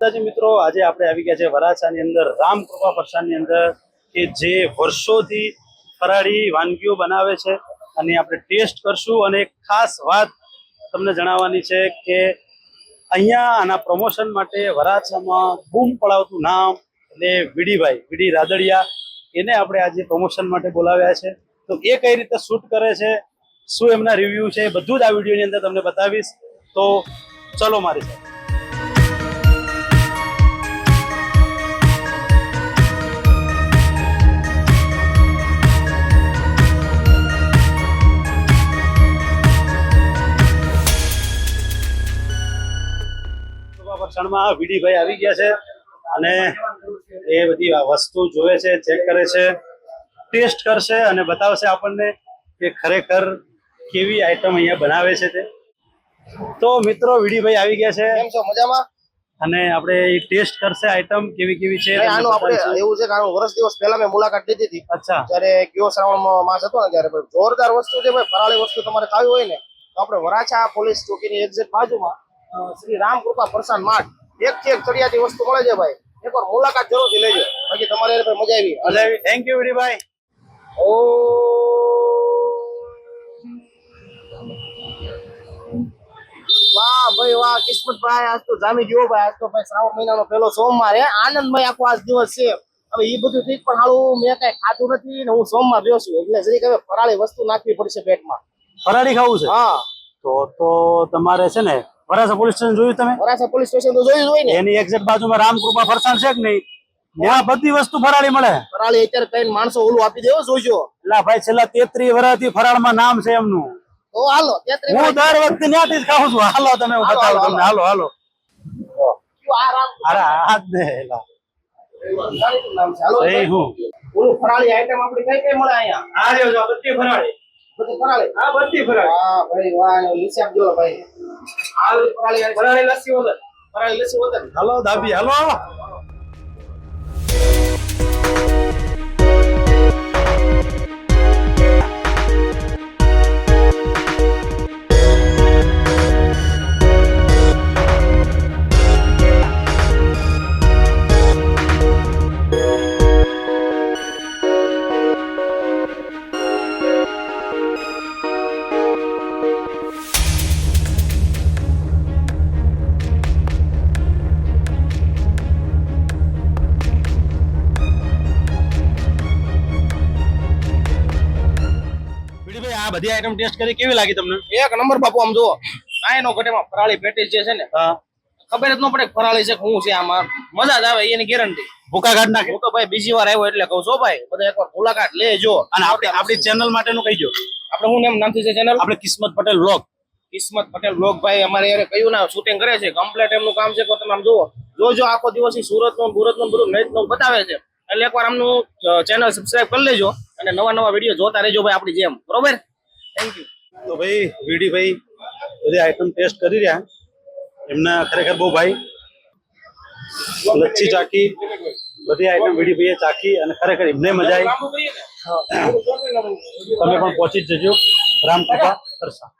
માતાજી મિત્રો આજે આપણે આવી ગયા છે વરાછાની અંદર, રામકૃપા પ્રસાદની અંદર, કે જે વર્ષોથી ફરાળી વાનગીઓ બનાવે છે. અને આપણે ટેસ્ટ કરશું અને ખાસ વાત તમને જણાવવાની છે કે અહીંયા આના પ્રમોશન માટે વરાછામાં બૂમ પડાવતું નામ એટલે વીડીભાઈ, વીડી રાદડિયા. એને આપણે આજે પ્રમોશન માટે બોલાવ્યા છે. તો એ કઈ રીતે શૂટ કરે છે, શું એમના રિવ્યૂ છે એ બધું જ આ વિડીયોની અંદર તમને બતાવીશ. તો ચલો મારી સાથે. ક્ષણમાં વીડીભાઈ આવી ગયા છે અને એ બધી વસ્તુ જોવે છે ચેક કરે છે ટેસ્ટ કરશે અને બતાવશે આપણને કે ખરેખર કેવી આઈટમ અહીંયા બનાવે છે તે. તો મિત્રો વીડીભાઈ આવી ગયા છે. કેમ છો? મજામાં? અને આપણે એ ટેસ્ટ કરશે આઈટમ કેવી કેવી છે આનું આપણે એવું છે કે વર્ષ દિવસ પહેલા મેં મુલાકાત લીધી હતી. અચ્છા. જ્યારે ગયો શ્રાવણ માસ હતો ને ત્યારે જોરદાર વસ્તુ છે ભાઈ ફરાળી વસ્તુ તમારે ખાવી હોય ને તો આપણે વરાછા પોલીસ ચોકીની એક્ઝેક્ટ બાજુમાં શ્રી રામકૃપા પ્રસાદ માર્ટ એક થી એક ચડિયાતી વસ્તુ મળે છે ભાઈ. એકવાર મુલાકાત જરૂરથી લેજો. બાકી તમારે મજા આવી. મજા આવી. થેન્ક યુ વીડીભાઈ ઓ. વાહ ભાઈ વાહ કિસ્મતભાઈ આજ તો જામી ગયો ભાઈ. આજ તો ભાઈ શ્રાવણ મહિનાનો પહેલો સોમવાર. હે આનંદમય આખો આજ દિવસ છે. હવે એ બધું ઠીક પણ હાલું મેં કઈ ખાધું નથી ને હું સોમવાર રહ્યો છું. એટલે જરીક હવે ફરાળી વસ્તુ નાખવી પડશે પેટમાં. ફરાળી ખાવું છે? હા. તો તો તમારે છે ને વરાછા પોલીસ સ્ટેશન જોયું તમે? વરાછા પોલીસ સ્ટેશન તો જોયું હોય ને. એની એક્ઝેક્ટ બાજુમાં રામકૃપા ફરસાણ છે કે નહીં? ત્યાં બધી વસ્તુ ફરાળી મળે. ફરાળી અત્યારે કઈ માણસો ઓલું આપી દેવો જોઈજો એટલે ભાઈ છેલ્લા તેત્રી વર્ષથી ફરાળમાં નામ છે એમનું. તો હાલો હું દર વખતે ત્યાંથી જ ખાઉં છું. હાલો તમે હું બતાવું તમને. હાલો હાલો. અરે હાથ દે ફરાળી આઈટમ આપડે કઈ કઈ મળે અહીંયા? આ જો બધી ફરાળી. બધી ફરાળી? હા બધી ફરાળી. હા ભાઈ વાહ હિસાબ જો ભાઈ. હાલો દાબી હાલો. આ બધી આઈટમ ટેસ્ટ કરી કેવી લાગી તમને? એક નંબર બાપુ આમ જુઓ. કાંઈ નો ઘટેમાં ફરાળી પેટીસ જે છે ને ખબર જ ન પડે ફરાળી છે હું છે આમાં. મજા જ આવે એની ગેરંટી ભૂકા કાઢ નાખે. હું તો ભાઈ બીજી વાર આવ્યો એટલે કહું છો ભાઈ બધા એકવાર મુલાકાત લેજો. અને આપણે આપણી ચેનલ માટેનું કહીજો આપણે હું નામ નામથી છે ચેનલ આપણે કિસ્મત પટેલ વ્લોગ કિસ્મત પટેલ બ્લોગ ભાઈ અમારે યારે કયું ના શૂટિંગ કરે છે કમ્પ્લેટ એમનું કામ છે તમે આમ જુઓ જોજો આખો દિવસ સુરતનું સુરતનું બધું નેટનું બતાવે છે. એટલે એકવાર આમનું ચેનલ સબસ્ક્રાઇબ કરી લેજો અને નવા નવા વીડિયો જોતા રહેજો ભાઈ આપણી જેમ. બરોબર? થેન્ક યુ તો ભાઈ વીડી ભાઈ બધી આઈટમ ટેસ્ટ કરી રહ્યા. એમના ખરેખર બહુ ભાઈ. લચ્છી ચાકી બધી આઈટમ વીડી ભાઈએ ચાખી અને ખરેખર એમને મજા આવી. તમે પણ પહોંચી જજો. રામકૃપા કરશા.